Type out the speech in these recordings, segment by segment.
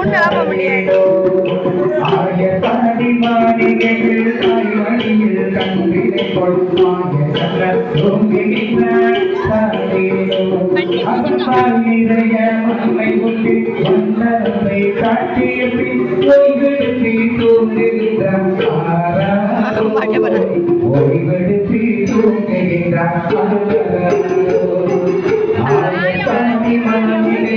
முன்னெல்லாம் போக முடியாது ஆய பாடி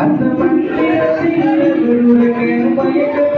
அந்த மண்ணிலே குருவுக்கு பயக்க